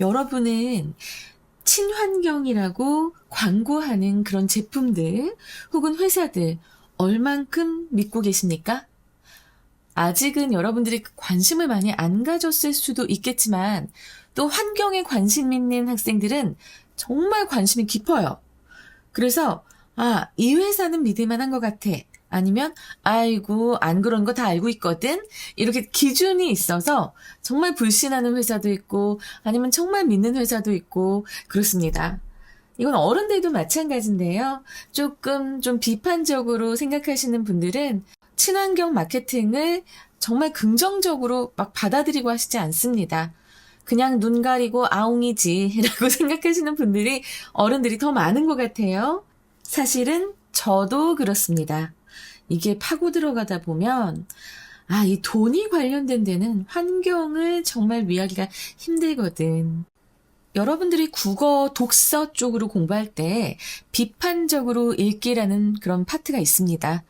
여러분은 친환경이라고 광고하는 그런 제품들 혹은 회사들 얼만큼 믿고 계십니까? 아직은 여러분들이 관심을 많이 안 가졌을 수도 있겠지만 또 환경에 관심 있는 학생들은 정말 관심이 깊어요. 그래서 아, 이 회사는 믿을 만한 것 같아. 아니면 아이고 안 그런 거 다 알고 있거든. 이렇게 기준이 있어서 정말 불신하는 회사도 있고 아니면 정말 믿는 회사도 있고 그렇습니다. 이건 어른들도 마찬가지인데요. 조금 좀 비판적으로 생각하시는 분들은 친환경 마케팅을 정말 긍정적으로 막 받아들이고 하시지 않습니다. 그냥 눈 가리고 아웅이지 라고 생각하시는 분들이 어른들이 더 많은 것 같아요. 사실은 저도 그렇습니다. 이게 파고 들어가다 보면 아, 이 돈이 관련된 데는 환경을 정말 위하기가 힘들거든. 여러분들이 국어 독서 쪽으로 공부할 때 비판적으로 읽기라는 그런 파트가 있습니다.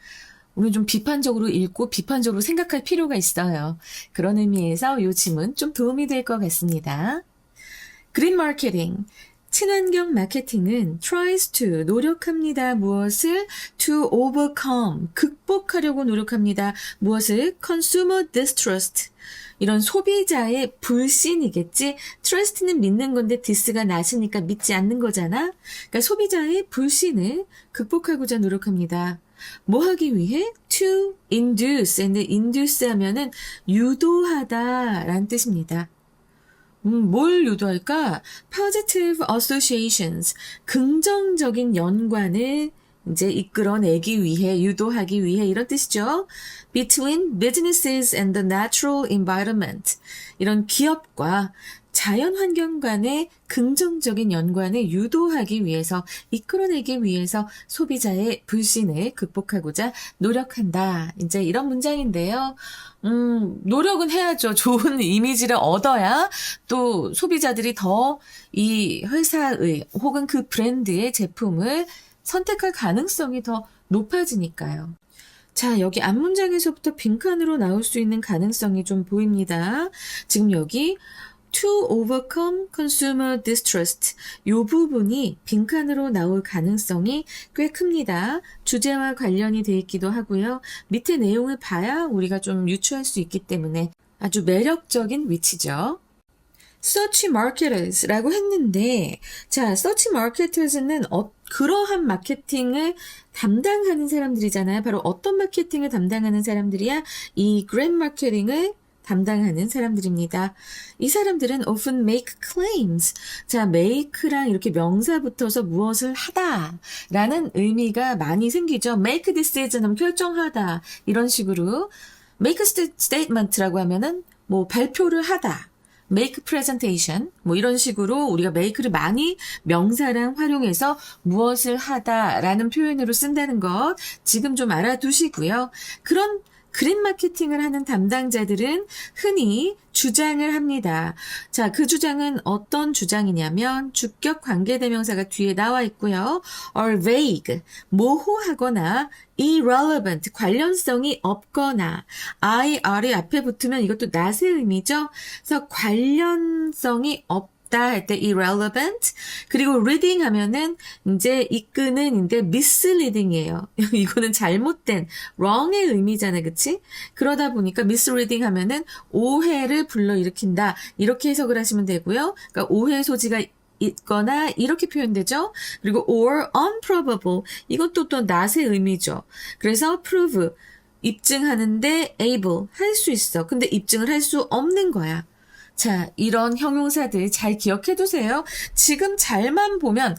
우리 좀 비판적으로 읽고 비판적으로 생각할 필요가 있어요. 그런 의미에서 이 질문 좀 도움이 될 것 같습니다. 그린 마케팅. 친환경 마케팅은 tries to 노력합니다. 무엇을 to overcome 극복하려고 노력합니다. 무엇을 consumer distrust 이런 소비자의 불신이겠지. trust는 믿는 건데 디스가 나시니까 믿지 않는 거잖아. 그러니까 소비자의 불신을 극복하고자 노력합니다. 뭐 하기 위해? to induce. 근데 induce 하면은 유도하다 라는 뜻입니다. 음, 뭘 유도할까? positive associations. 긍정적인 연관을 이제 이끌어내기 위해, 유도하기 위해 이런 뜻이죠. between businesses and the natural environment. 이런 기업과 자연 환경 간의 긍정적인 연관을 유도하기 위해서, 이끌어내기 위해서 소비자의 불신을 극복하고자 노력한다. 이제 이런 문장인데요. 음, 노력은 해야죠. 좋은 이미지를 얻어야 또 소비자들이 더 이 회사의 혹은 그 브랜드의 제품을 선택할 가능성이 더 높아지니까요. 자, 여기 앞문장에서부터 빈칸으로 나올 수 있는 가능성이 좀 보입니다. 지금 여기 to overcome consumer distrust 이 부분이 빈칸으로 나올 가능성이 꽤 큽니다. 주제와 관련이 돼 있기도 하고요. 밑에 내용을 봐야 우리가 좀 유추할 수 있기 때문에 아주 매력적인 위치죠. search marketers라고 했는데, 자, search marketers는 어, 그러한 마케팅을 담당하는 사람들이잖아요. 바로 어떤 마케팅을 담당하는 사람들이야? 이 grand 마케팅을 담당하는 사람들입니다. 이 사람들은 often make claims. 자, make랑 이렇게 명사 붙어서 무엇을 하다 라는 의미가 많이 생기죠. make decision 결정하다. 이런 식으로 make statement라고 하면은 뭐 발표를 하다. make presentation 뭐 이런 식으로 우리가 make를 많이 명사랑 활용해서 무엇을 하다라는 표현으로 쓴다는 것 지금 좀 알아두시고요. 그런 그린 마케팅을 하는 담당자들은 흔히 주장을 합니다. 자, 그 주장은 어떤 주장이냐면 주격 관계 대명사가 뒤에 나와 있고요. or vague, 모호하거나 irrelevant, 관련성이 없거나 IR이 앞에 붙으면 이것도 낫의 의미죠. 그래서 관련성이 없 없다 할 때 irrelevant 그리고 reading 하면은 이제 이끄는 이제 misleading이에요. 이거는 잘못된 wrong의 의미잖아요. 그치? 그러다 보니까 misreading 하면은 오해를 불러일으킨다. 이렇게 해석을 하시면 되고요. 그러니까 오해 소지가 있거나 이렇게 표현되죠. 그리고 or unprobable 이것도 또 낫의 의미죠. 그래서 prove 입증하는데 able 할 수 있어. 근데 입증을 할 수 없는 거야. 자, 이런 형용사들 잘 기억해 두세요. 지금 잘만 보면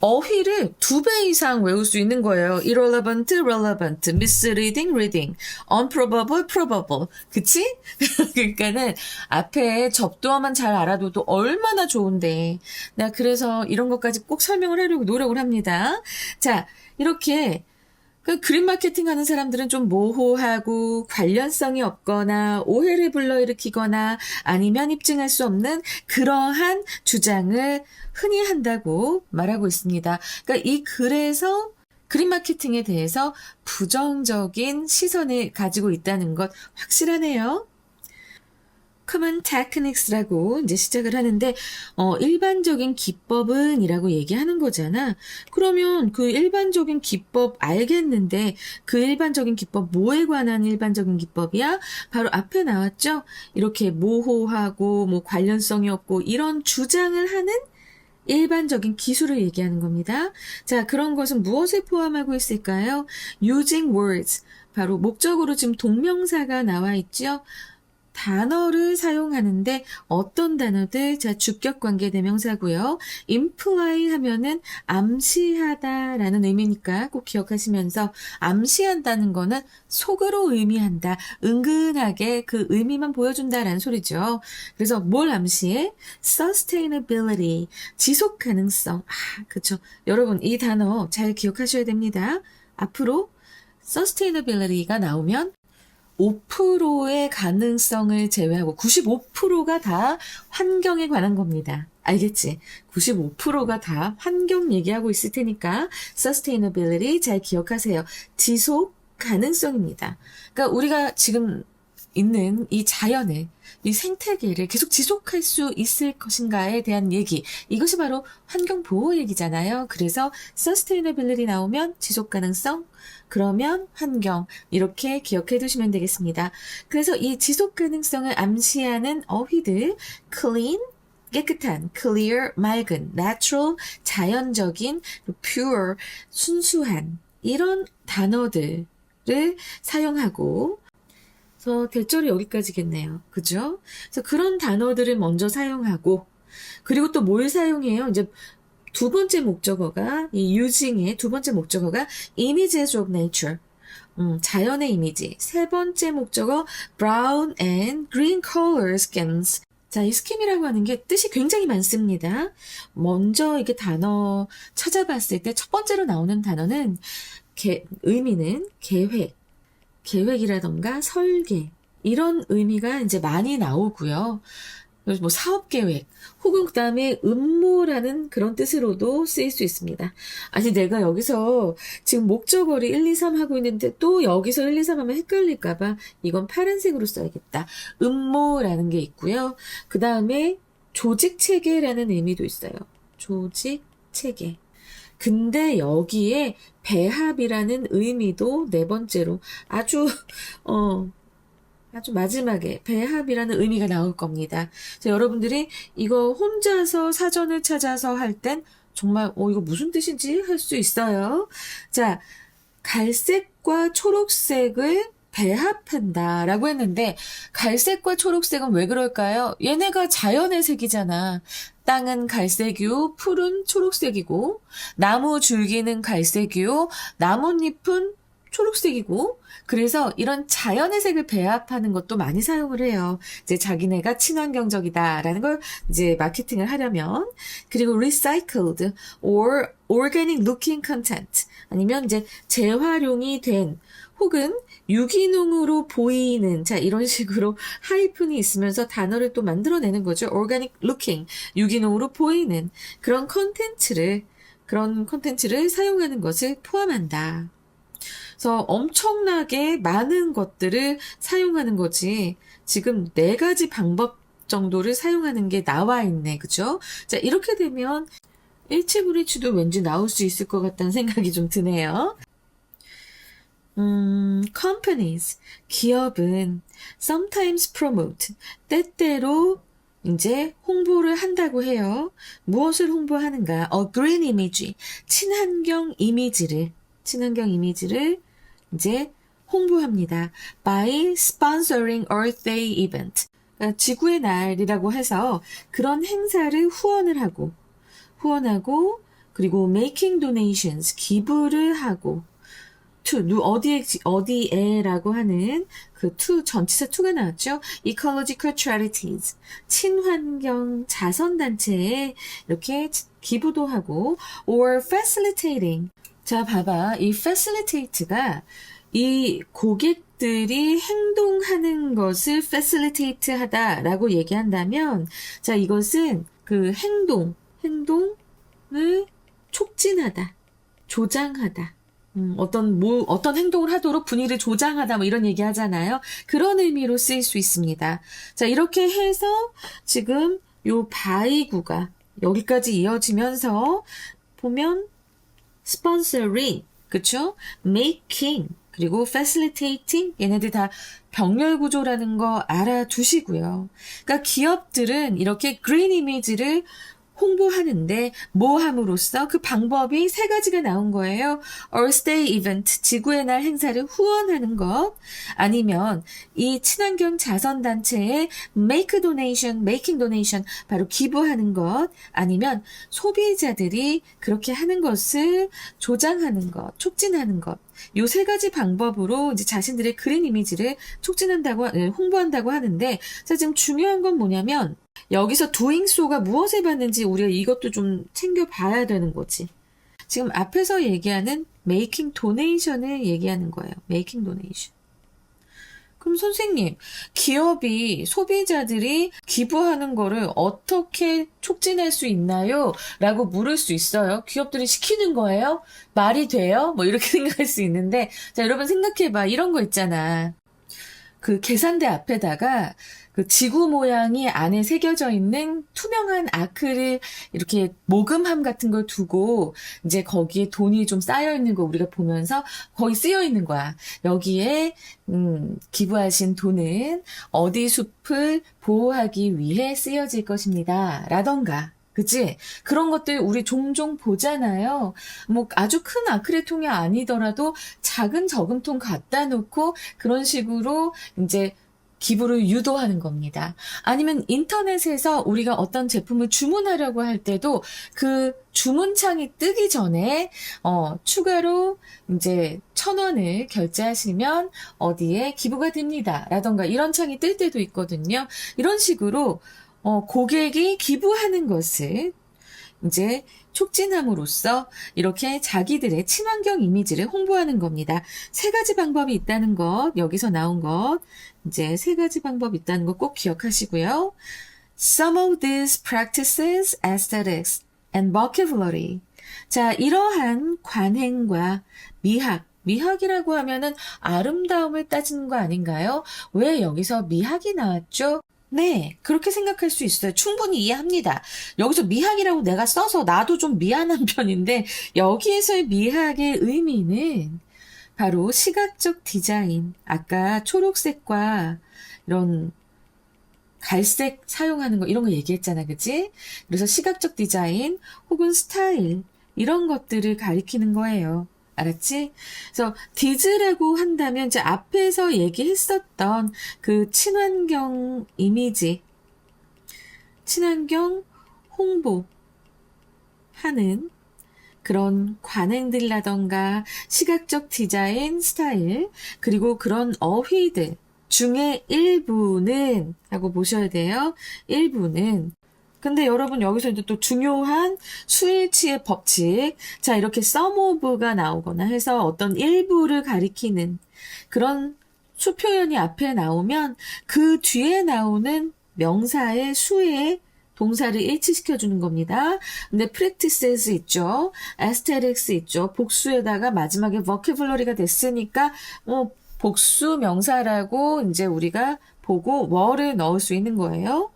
어휘를 두 배 이상 외울 수 있는 거예요. irrelevant, relevant, misleading, reading, unprobable, probable. 그치? 그러니까는 앞에 접두어만 잘 알아둬도 얼마나 좋은데. 나 그래서 이런 것까지 꼭 설명을 하려고 노력을 합니다. 자, 이렇게 그 그린 마케팅 하는 사람들은 좀 모호하고 관련성이 없거나 오해를 불러일으키거나 아니면 입증할 수 없는 그러한 주장을 흔히 한다고 말하고 있습니다. 그러니까 이 글에서 그린 마케팅에 대해서 부정적인 시선을 가지고 있다는 것 확실하네요. Common techniques라고 이제 시작을 하는데 어 일반적인 기법은이라고 얘기하는 거잖아. 그러면 그 일반적인 기법 알겠는데 그 일반적인 기법 뭐에 관한 일반적인 기법이야? 바로 앞에 나왔죠. 이렇게 모호하고 뭐 관련성이 없고 이런 주장을 하는 일반적인 기술을 얘기하는 겁니다. 자, 그런 것은 무엇을 포함하고 있을까요? using words. 바로 목적으로 지금 동명사가 나와 있죠. 단어를 사용하는데 어떤 단어들? 자, 주격 관계 대명사고요. imply 하면은 암시하다라는 의미니까 꼭 기억하시면서 암시한다는 거는 속으로 의미한다. 은근하게 그 의미만 보여준다라는 소리죠. 그래서 뭘 암시해? sustainability. 지속 가능성. 아, 그쵸. 여러분, 이 단어 잘 기억하셔야 됩니다. 앞으로 sustainability가 나오면 5%의 가능성을 제외하고 95%가 다 환경에 관한 겁니다. 알겠지? 95%가 다 환경 얘기하고 있을 테니까 sustainability 잘 기억하세요. 지속 가능성입니다. 그러니까 우리가 지금 있는 이 자연의 이 생태계를 계속 지속할 수 있을 것인가에 대한 얘기. 이것이 바로 환경 보호 얘기잖아요. 그래서 sustainability 나오면 지속 가능성, 그러면 환경 이렇게 기억해 두시면 되겠습니다. 그래서 이 지속 가능성을 암시하는 어휘들 clean 깨끗한, clear, 맑은, natural, 자연적인, pure, 순수한 이런 단어들을 사용하고 그래서 대절이 여기까지겠네요. 그죠? 그래서 그런 단어들을 먼저 사용하고 그리고 또 뭘 사용해요? 이제 두 번째 목적어가 이 using의 두 번째 목적어가 images of nature. 음, 자연의 이미지. 세 번째 목적어 brown and green color schemes. 자, 이 스킴이라고 하는 게 뜻이 굉장히 많습니다. 먼저 이게 단어 찾아봤을 때 첫 번째로 나오는 단어는 개, 의미는 계획, 계획이라던가 설계 이런 의미가 이제 많이 나오고요. 뭐 사업 계획 혹은 그다음에 음모라는 그런 뜻으로도 쓰일 수 있습니다. 아니 내가 여기서 지금 목적어를 1, 2, 3 하고 있는데 또 여기서 1, 2, 3 하면 헷갈릴까 봐 이건 파란색으로 써야겠다. 음모라는 게 있고요. 그다음에 조직 체계라는 의미도 있어요. 조직 체계. 근데 여기에 배합이라는 의미도 네 번째로 아주 어 아주 마지막에 배합이라는 의미가 나올 겁니다. 자, 여러분들이 이거 혼자서 사전을 찾아서 할 땐 정말 어 이거 무슨 뜻인지 할 수 있어요. 자, 갈색과 초록색을 배합한다 라고 했는데 갈색과 초록색은 왜 그럴까요? 얘네가 자연의 색이잖아. 땅은 갈색이요, 풀은 초록색이고, 나무 줄기는 갈색이요, 나뭇잎은 초록색이고, 그래서 이런 자연의 색을 배합하는 것도 많이 사용을 해요. 이제 자기네가 친환경적이다라는 걸 이제 마케팅을 하려면. 그리고 recycled or organic looking content. 아니면 이제 재활용이 된 혹은 유기농으로 보이는 자 이런 식으로 하이픈이 있으면서 단어를 또 만들어내는 거죠. organic looking 유기농으로 보이는 그런 컨텐츠를 그런 컨텐츠를 사용하는 것을 포함한다. 그래서 엄청나게 많은 것들을 사용하는 거지. 지금 네 가지 방법 정도를 사용하는 게 나와 있네. 그죠? 자, 이렇게 되면 일치불일치도 왠지 나올 수 있을 것 같다는 생각이 좀 드네요. 음, companies, 기업은 sometimes promote, 때때로 이제 홍보를 한다고 해요. 무엇을 홍보하는가? A green image, 친환경 이미지를, 친환경 이미지를 이제 홍보합니다. By sponsoring Earth Day event. 그러니까 지구의 날이라고 해서 그런 행사를 후원을 하고, 후원하고, 그리고 making donations, 기부를 하고, to, 누, 어디에, 어디에 라고 하는 그 to, 전치사 to가 나왔죠? ecological charities. 친환경 자선단체에 이렇게 기부도 하고, or facilitating. 자, 봐봐. 이 facilitate가 이 고객들이 행동하는 것을 facilitate 하다라고 얘기한다면, 자, 이것은 그 행동, 행동을 촉진하다, 조장하다. 음, 어떤 뭐 어떤 행동을 하도록 분위기를 조장하다 뭐 이런 얘기 하잖아요. 그런 의미로 쓰일 수 있습니다. 자, 이렇게 해서 지금 요 바이구가 여기까지 이어지면서 보면 sponsoring, 그쵸? making, 그리고 facilitating 얘네들 다 병렬 구조라는 거 알아두시고요. 그러니까 기업들은 이렇게 green 이미지를 홍보하는데 뭐 함으로써 그 방법이 세 가지가 나온 거예요. Earth Day Event, 지구의 날 행사를 후원하는 것, 아니면 이 친환경 자선 단체에 Make Donation, Making Donation, 바로 기부하는 것, 아니면 소비자들이 그렇게 하는 것을 조장하는 것, 촉진하는 것. 요세 가지 방법으로 이제 자신들의 그린 이미지를 촉진한다고, 예, 홍보한다고 하는데, 자, 지금 중요한 건 뭐냐면, 여기서 doing소가 무엇을 받는지 우리가 이것도 좀 챙겨봐야 되는 거지. 지금 앞에서 얘기하는 making donation을 얘기하는 거예요. making donation. 그럼 선생님, 기업이 소비자들이 기부하는 거를 어떻게 촉진할 수 있나요? 라고 물을 수 있어요. 기업들이 시키는 거예요? 말이 돼요? 뭐 이렇게 생각할 수 있는데, 자, 여러분 생각해봐. 이런 거 있잖아. 그 계산대 앞에다가 그 지구 모양이 안에 새겨져 있는 투명한 아크릴 이렇게 모금함 같은 걸 두고 이제 거기에 돈이 좀 쌓여 있는 거 우리가 보면서 거기 쓰여 있는 거야. 여기에 음, 기부하신 돈은 어디 숲을 보호하기 위해 쓰여질 것입니다. 라던가. 그치? 그런 것들 우리 종종 보잖아요. 뭐 아주 큰 아크릴 통이 아니더라도 작은 저금통 갖다 놓고 그런 식으로 이제 기부를 유도하는 겁니다. 아니면 인터넷에서 우리가 어떤 제품을 주문하려고 할 때도 그 주문창이 뜨기 전에 어, 추가로 이제 천 원을 결제하시면 어디에 기부가 됩니다. 라던가 이런 창이 뜰 때도 있거든요. 이런 식으로 어, 고객이 기부하는 것을 이제 촉진함으로써 이렇게 자기들의 친환경 이미지를 홍보하는 겁니다. 세 가지 방법이 있다는 것, 여기서 나온 것, 이제 세 가지 방법이 있다는 거 꼭 기억하시고요. Some of these practices, aesthetics, and vocabulary. 자, 이러한 관행과 미학, 미학이라고 하면은 아름다움을 따지는 거 아닌가요? 왜 여기서 미학이 나왔죠? 네, 그렇게 생각할 수 있어요. 충분히 이해합니다. 여기서 미학이라고 내가 써서 나도 좀 미안한 편인데, 여기에서의 미학의 의미는 바로 시각적 디자인. 아까 초록색과 이런 갈색 사용하는 거, 이런 거 얘기했잖아, 그치? 그래서 시각적 디자인 혹은 스타일, 이런 것들을 가리키는 거예요. 알았지? 그래서 디즈라고 한다면 이제 앞에서 얘기했었던 그 친환경 이미지, 친환경 홍보 하는 그런 관행들이라던가 시각적 디자인 스타일, 그리고 그런 어휘들 중에 일부는 하고 보셔야 돼요. 일부는 근데 여러분 여기서 이제 또 중요한 수일치의 법칙. 자, 이렇게 of가 나오거나 해서 어떤 일부를 가리키는 그런 수표현이 앞에 나오면 그 뒤에 나오는 명사의 수에 동사를 일치시켜 주는 겁니다. 근데 practices 있죠. aesthetics 있죠. 복수에다가 마지막에 vocabulary가 됐으니까 뭐 복수 명사라고 이제 우리가 보고 were 넣을 수 있는 거예요.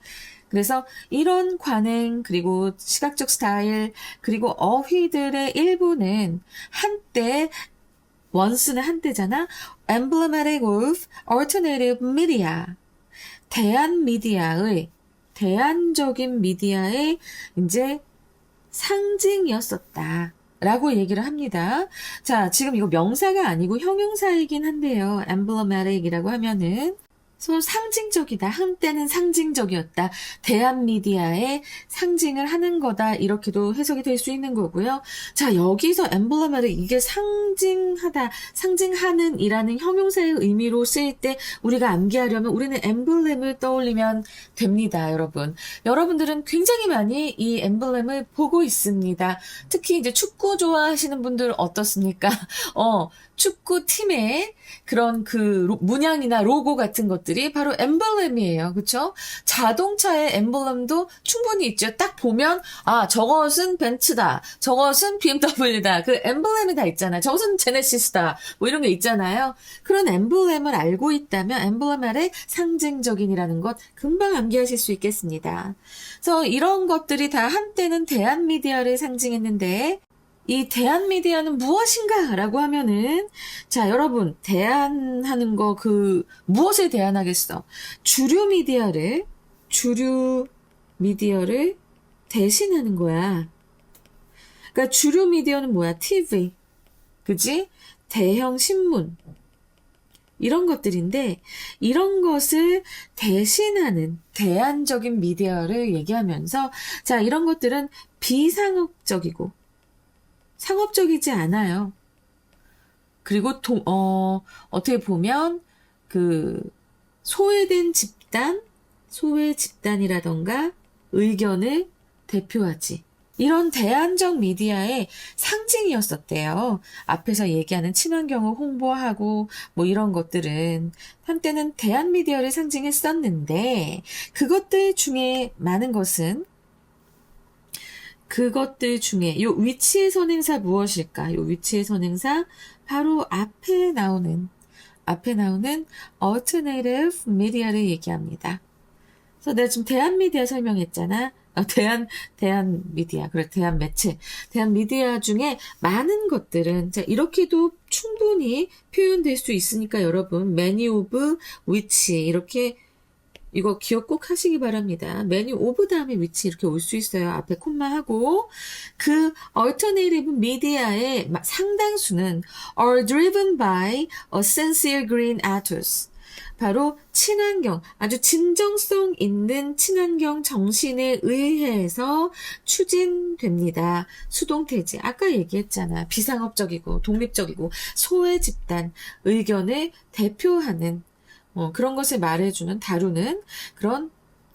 그래서 이런 관행, 그리고 시각적 스타일, 그리고 어휘들의 일부는 한때, 원스는 한때잖아. emblematic of alternative media. 대한 미디어의, 대안적인 미디어의 이제 상징이었었다. 라고 얘기를 합니다. 자, 지금 이거 명사가 아니고 형용사이긴 한데요. emblematic이라고 하면은 상징적이다. 한때는 상징적이었다. 대한 미디어의 상징을 하는 거다. 이렇게도 해석이 될 수 있는 거고요. 자, 여기서 엠블레마를 이게 상징하다, 상징하는 이라는 형용사의 의미로 쓰일 때 우리가 암기하려면 우리는 엠블렘을 떠올리면 됩니다, 여러분. 여러분들은 굉장히 많이 이 엠블렘을 보고 있습니다. 특히 이제 축구 좋아하시는 분들 어떻습니까? 어, 축구 팀의 그런 그 로- 문양이나 로고 같은 것들이 바로 엠블렘이에요. 그쵸? 자동차의 엠블렘도 충분히 있죠. 딱 보면, 아, 저것은 벤츠다. 저것은 BMW다. 그 엠블렘이 다 있잖아요. 저것은 제네시스다. 뭐 이런 게 있잖아요. 그런 엠블렘을 알고 있다면 엠블렘 아래 상징적인이라는 것 금방 암기하실 수 있겠습니다. 그래서 이런 것들이 다 한때는 대한 미디어를 상징했는데 이 대한 미디어는 무엇인가? 라고 하면은, 자, 여러분, 대안하는 거, 그, 무엇을 대안하겠어? 주류 미디어를, 주류 미디어를 대신하는 거야. 그러니까 주류 미디어는 뭐야? TV. 그지? 대형 신문. 이런 것들인데, 이런 것을 대신하는 대안적인 미디어를 얘기하면서, 자, 이런 것들은 비상업적이고, 상업적이지 않아요. 그리고 동, 어, 어떻게 보면 그 소외된 집단, 소외 집단이라던가 의견을 대표하지. 이런 대안적 미디어의 상징이었었대요. 앞에서 얘기하는 친환경을 홍보하고 뭐 이런 것들은 한때는 대안 미디어를 상징했었는데 그것들 중에 많은 것은 그것들 중에 요 위치의 선행사 무엇일까? 요 위치의 선행사 바로 앞에 나오는 앞에 나오는 alternative media를 얘기합니다. 그래서 내가 지금 대한 미디어 설명했잖아. 어, 대한 대한 미디어 그래 대한 매체 대한 미디어 중에 많은 것들은 자 이렇게도 충분히 표현될 수 있으니까 여러분 many of which 이렇게 이거 기억 꼭 하시기 바랍니다. 메뉴 오브 다음에 위치 이렇게 올 수 있어요. 앞에 콤마하고 그 alternative media의 마- 상당수는 are driven by a sincere green ethos. 바로 친환경, 아주 진정성 있는 친환경 정신에 의해서 추진됩니다. 수동태지. 아까 얘기했잖아. 비상업적이고 독립적이고 소외 집단 의견을 대표하는 어, 그런 것을 말해주는, 다루는 그런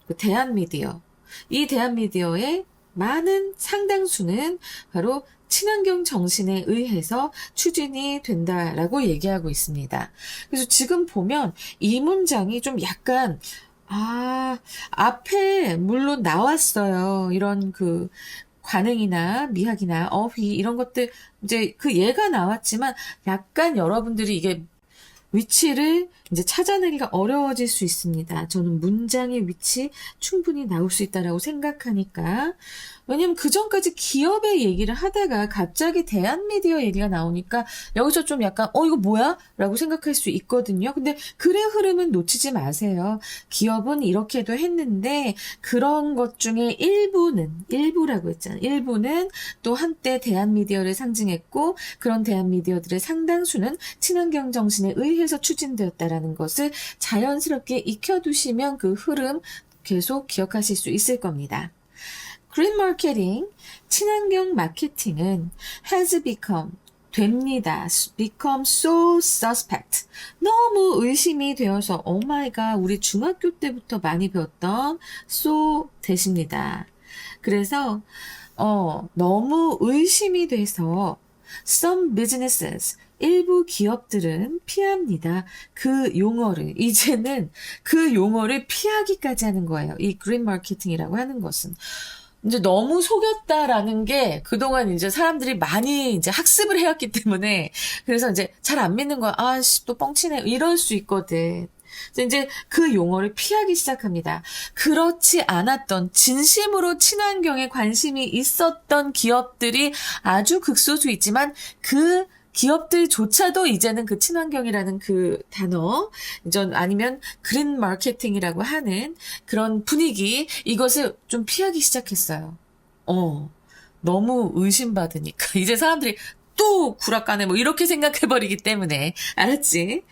그 대한 미디어. 이 대한 미디어의 많은 상당수는 바로 친환경 정신에 의해서 추진이 된다라고 얘기하고 있습니다. 그래서 지금 보면 이 문장이 좀 약간 아, 앞에 물론 나왔어요. 이런 그 관행이나 미학이나 어휘 이런 것들 이제 그 예가 나왔지만 약간 여러분들이 이게 위치를 이제 찾아내기가 어려워질 수 있습니다. 저는 문장의 위치 충분히 나올 수 있다라고 생각하니까. 왜냐면 그 전까지 기업의 얘기를 하다가 갑자기 대한 미디어 얘기가 나오니까 여기서 좀 약간, 어, 이거 뭐야? 라고 생각할 수 있거든요. 근데 글의 흐름은 놓치지 마세요. 기업은 이렇게도 했는데 그런 것 중에 일부는, 일부라고 했잖아요. 일부는 또 한때 대한 미디어를 상징했고 그런 대한 미디어들의 상당수는 친환경 정신에 의해서 추진되었다라는 것을 자연스럽게 익혀두시면 그 흐름 계속 기억하실 수 있을 겁니다. green marketing, 친환경 마케팅은 has become 됩니다. become so suspect. 너무 의심이 되어서 oh my god 우리 중학교 때부터 많이 배웠던 so 대십니다. 그래서 어 너무 의심이 돼서 some businesses 일부 기업들은 피합니다. 그 용어를 이제는 그 용어를 피하기까지 하는 거예요. 이 green marketing이라고 하는 것은 이제 너무 속였다라는 게 그동안 이제 사람들이 많이 이제 학습을 해왔기 때문에 그래서 이제 잘 안 믿는 거야. 아씨 또 뻥치네 이럴 수 있거든. 이제 그 용어를 피하기 시작합니다. 그렇지 않았던 진심으로 친환경에 관심이 있었던 기업들이 아주 극소수 있지만 그 기업들조차도 이제는 그 친환경이라는 그 단어, 전 아니면 그린 마케팅이라고 하는 그런 분위기, 이것을 좀 피하기 시작했어요. 어, 너무 의심받으니까. 이제 사람들이 또 구락가네, 뭐 이렇게 생각해버리기 때문에. 알았지?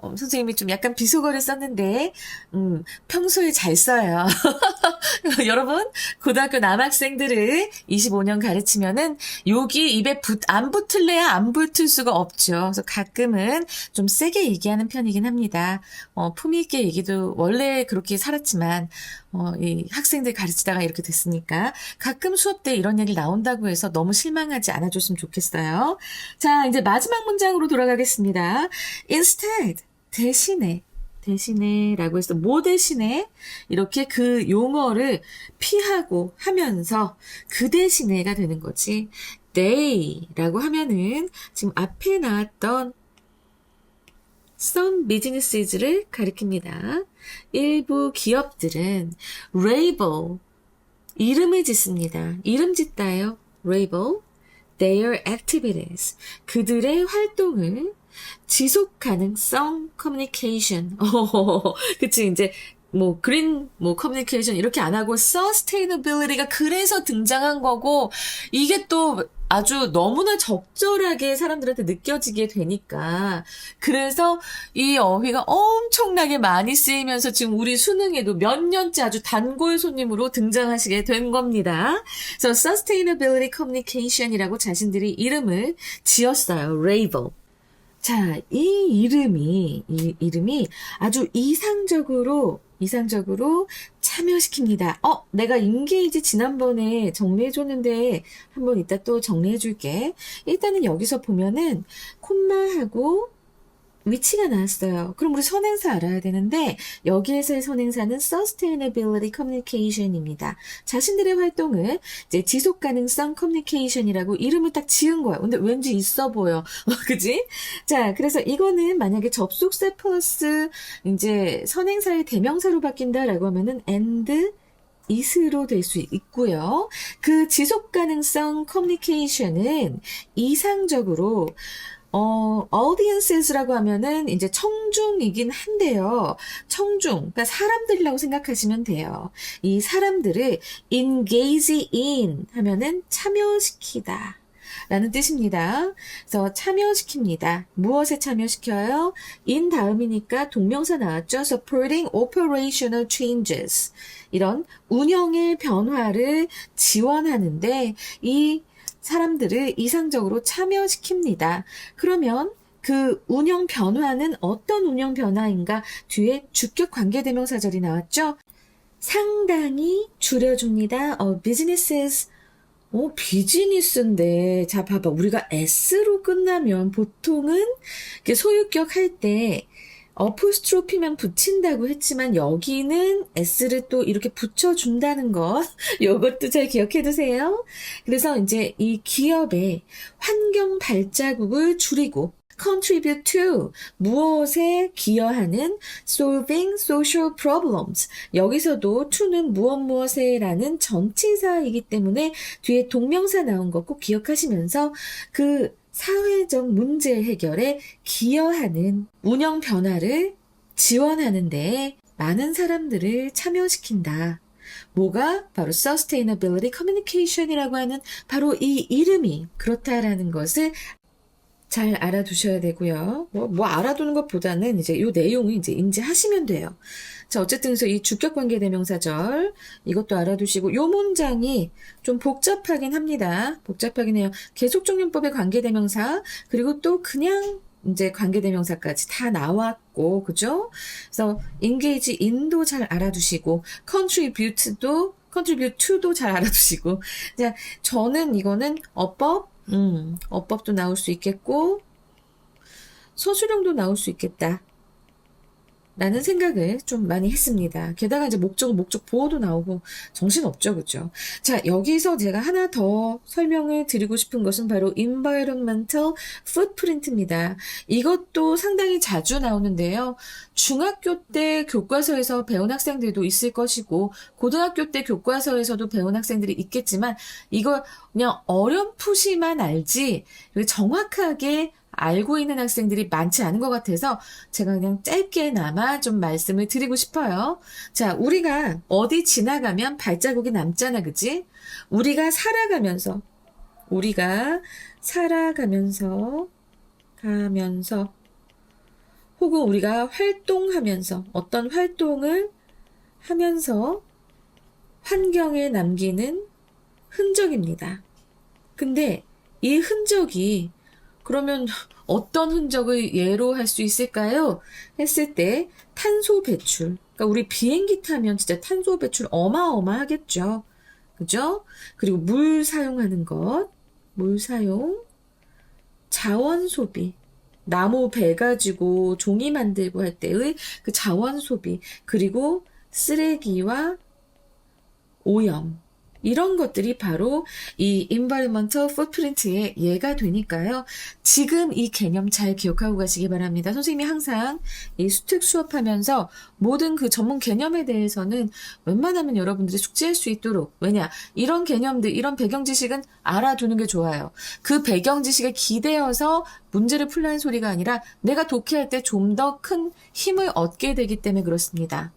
어, 선생님이 좀 약간 비속어를 썼는데, 음, 평소에 잘 써요. 여러분, 고등학교 남학생들을 25년 가르치면은, 여기 입에 붙, 안 붙을래야 안 붙을 수가 없죠. 그래서 가끔은 좀 세게 얘기하는 편이긴 합니다. 어, 품위있게 얘기도 원래 그렇게 살았지만, 어, 이 학생들 가르치다가 이렇게 됐으니까 가끔 수업 때 이런 얘기 나온다고 해서 너무 실망하지 않아줬으면 좋겠어요. 자, 이제 마지막 문장으로 돌아가겠습니다. Instead, 대신에, 대신에 라고 해서 뭐 대신에 이렇게 그 용어를 피하고 하면서 그 대신에가 되는 거지. they 라고 하면은 지금 앞에 나왔던 some business를 가리킵니다. 일부 기업들은 label 이름을 짓습니다. 이름 짓다요. label their activities 그들의 활동을 지속 가능성 커뮤니케이션. 어, 그치 이제 뭐 그린 뭐 커뮤니케이션 이렇게 안 하고 sustainability가 그래서 등장한 거고 이게 또 아주 너무나 적절하게 사람들한테 느껴지게 되니까 그래서 이 어휘가 엄청나게 많이 쓰이면서 지금 우리 수능에도 몇 년째 아주 단골 손님으로 등장하시게 된 겁니다. 그래서 sustainability communication이라고 자신들이 이름을 지었어요. label. 자, 이 이름이, 이 이름이 아주 이상적으로, 이상적으로 참여시킵니다. 어, 내가 인게이지 지난번에 정리해줬는데 한번 이따 또 정리해줄게. 일단은 여기서 보면은 콤마하고 위치가 나왔어요. 그럼 우리 선행사 알아야 되는데 여기에서의 선행사는 sustainability communication입니다. 자신들의 활동을 이제 지속 가능성 커뮤니케이션이라고 이름을 딱 지은 거야. 근데 왠지 있어 보여. 어, 그지? 자, 그래서 이거는 만약에 접속사 플러스 이제 선행사의 대명사로 바뀐다라고 하면은 and is로 될 수 있고요. 그 지속 가능성 커뮤니케이션은 이상적으로 어, audiences라고 하면은 이제 청중이긴 한데요. 청중, 그러니까 사람들이라고 생각하시면 돼요. 이 사람들을 engage in 하면은 참여시키다. 라는 뜻입니다. 그래서 참여시킵니다. 무엇에 참여시켜요? in 다음이니까 동명사 나왔죠? supporting operational changes. 이런 운영의 변화를 지원하는데 이 사람들을 이상적으로 참여시킵니다. 그러면 그 운영 변화는 어떤 운영 변화인가? 뒤에 주격 관계대명사절이 나왔죠? 상당히 줄여줍니다. 어, businesses. 어, 비즈니스인데. 자, 봐봐. 우리가 S로 끝나면 보통은 소유격 할 때 어포스트로피만 붙인다고 했지만 여기는 S를 또 이렇게 붙여준다는 것. 요것도 잘 기억해 두세요. 그래서 이제 이 기업의 환경 발자국을 줄이고 contribute to 무엇에 기여하는 solving social problems 여기서도 to는 무엇 무엇에라는 전치사이기 때문에 뒤에 동명사 나온 거 꼭 기억하시면서 그 사회적 문제 해결에 기여하는 운영 변화를 지원하는데 많은 사람들을 참여시킨다. 뭐가 바로 sustainability communication이라고 하는 바로 이 이름이 그렇다라는 것을 잘 알아두셔야 되고요. 뭐, 뭐 알아두는 것보다는 이제 이 내용을 이제 인지하시면 돼요. 자, 어쨌든 그래서 이 주격 관계 대명사절 이것도 알아두시고 요 문장이 좀 복잡하긴 합니다. 복잡하긴 해요. 계속종용법의 관계 대명사 그리고 또 그냥 이제 관계 대명사까지 다 나왔고 그죠? 그래서 engage in도 잘 알아두시고 contribute to도 잘 알아두시고 자, 저는 이거는 어법 음, 어법도 나올 수 있겠고, 서술형도 나올 수 있겠다. 라는 생각을 좀 많이 했습니다. 게다가 이제 목적, 목적 보호도 나오고 정신없죠, 그죠? 자, 여기서 제가 하나 더 설명을 드리고 싶은 것은 바로 environmental footprint입니다. 이것도 상당히 자주 나오는데요. 중학교 때 교과서에서 배운 학생들도 있을 것이고, 고등학교 때 교과서에서도 배운 학생들이 있겠지만, 이거 그냥 어렴풋이만 알지, 정확하게 알고 있는 학생들이 많지 않은 것 같아서 제가 그냥 짧게나마 좀 말씀을 드리고 싶어요. 자, 우리가 어디 지나가면 발자국이 남잖아, 그지? 우리가 살아가면서, 우리가 살아가면서, 가면서, 혹은 우리가 활동하면서, 어떤 활동을 하면서 환경에 남기는 흔적입니다. 근데 이 흔적이 그러면 어떤 흔적을 예로 할 수 있을까요? 했을 때 탄소 배출, 그러니까 우리 비행기 타면 진짜 탄소 배출 어마어마하겠죠. 그죠? 그리고 물 사용하는 것, 물 사용, 자원 소비, 나무 배 가지고 종이 만들고 할 때의 그 자원 소비, 그리고 쓰레기와 오염. 이런 것들이 바로 이 environmental footprint의 예가 되니까요. 지금 이 개념 잘 기억하고 가시기 바랍니다. 선생님이 항상 이 수특 수업하면서 모든 그 전문 개념에 대해서는 웬만하면 여러분들이 숙지할 수 있도록 왜냐 이런 개념들 이런 배경 지식은 알아두는 게 좋아요. 그 배경 지식에 기대어서 문제를 풀라는 소리가 아니라 내가 독해할 때 좀 더 큰 힘을 얻게 되기 때문에 그렇습니다.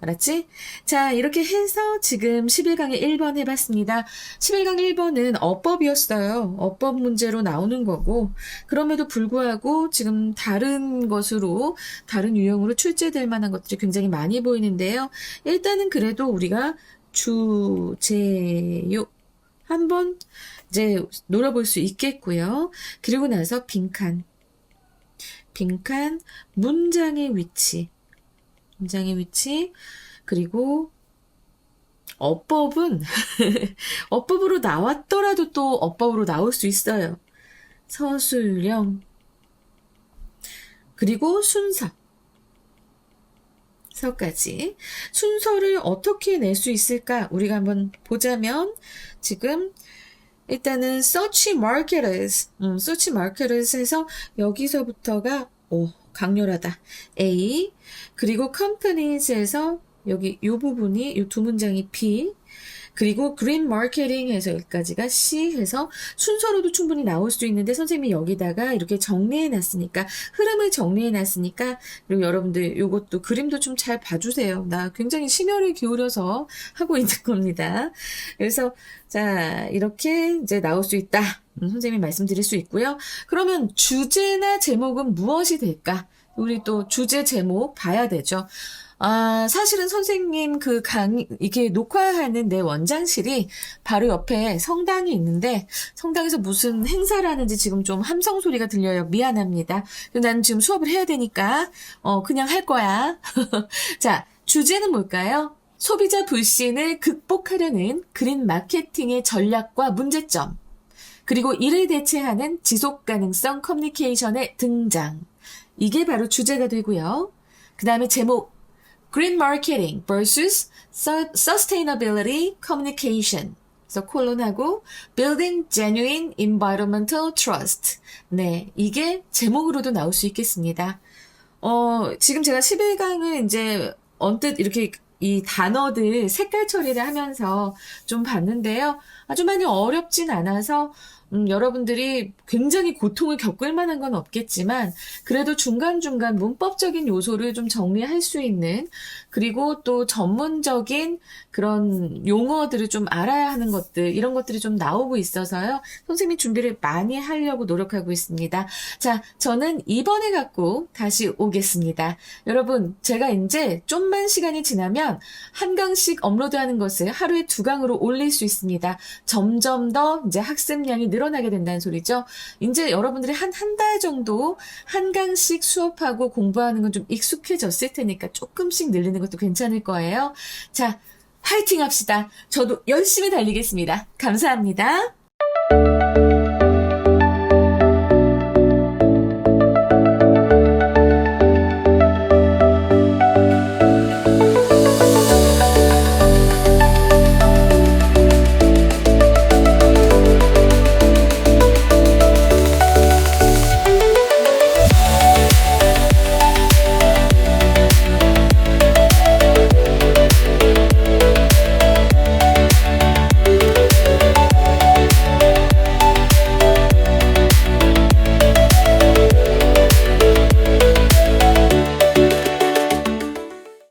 알았지? 자, 이렇게 해서 지금 11강의 1번 해봤습니다. 11강 1번은 어법이었어요. 어법 문제로 나오는 거고, 그럼에도 불구하고 지금 다른 것으로, 다른 유형으로 출제될 만한 것들이 굉장히 많이 보이는데요. 일단은 그래도 우리가 주제요. 한번 이제 노려볼 수 있겠고요. 그리고 나서 빈칸. 빈칸, 문장의 위치. 문장의 위치, 그리고 어법은 어법으로 나왔더라도 또 어법으로 나올 수 있어요. 서술형, 그리고 순서. 서까지 순서를 어떻게 낼 수 있을까? 우리가 한번 보자면 지금 일단은 marketers, 음, search marketers에서 여기서부터가 오 강렬하다. A 그리고 companies에서 여기 이 부분이 이 두 문장이 B 그리고 green marketing에서 여기까지가 C 해서 순서로도 충분히 나올 수 있는데 선생님이 여기다가 이렇게 정리해 놨으니까 흐름을 정리해 놨으니까 그리고 여러분들 요것도 그림도 좀 잘 봐주세요. 나 굉장히 심혈을 기울여서 하고 있는 겁니다. 그래서 자 이렇게 이제 나올 수 있다. 음, 선생님이 말씀드릴 수 있고요. 그러면 주제나 제목은 무엇이 될까? 우리 또 주제 제목 봐야 되죠. 아, 사실은 선생님 그 강, 이게 녹화하는 내 원장실이 바로 옆에 성당이 있는데, 성당에서 무슨 행사를 하는지 지금 좀 함성 소리가 들려요. 미안합니다. 난 지금 수업을 해야 되니까, 어, 그냥 할 거야. 자, 주제는 뭘까요? 소비자 불신을 극복하려는 그린 마케팅의 전략과 문제점. 그리고 이를 대체하는 지속 가능성 커뮤니케이션의 등장. 이게 바로 주제가 되고요. 그 다음에 제목, Green Marketing vs Sustainability Communication. 그래서 콜론하고 Building Genuine Environmental Trust. 네, 이게 제목으로도 나올 수 있겠습니다. 어, 지금 제가 11강을 이제 언뜻 이렇게 이 단어들 색깔 처리를 하면서 좀 봤는데요. 아주 많이 어렵진 않아서 음, 여러분들이 굉장히 고통을 겪을 만한 건 없겠지만 그래도 중간중간 문법적인 요소를 좀 정리할 수 있는 그리고 또 전문적인 그런 용어들을 좀 알아야 하는 것들 이런 것들이 좀 나오고 있어서요. 선생님이 준비를 많이 하려고 노력하고 있습니다. 자, 저는 이번에 갖고 다시 오겠습니다. 여러분, 제가 이제 좀만 시간이 지나면 한 강씩 업로드하는 것을 하루에 두 강으로 올릴 수 있습니다. 점점 더 이제 학습량이 늘어나게 된다는 소리죠. 이제 여러분들이 한 한 달 정도 한 강씩 수업하고 공부하는 건 좀 익숙해졌을 테니까 조금씩 늘리는 것도 괜찮을 거예요. 자, 파이팅 합시다. 저도 열심히 달리겠습니다. 감사합니다.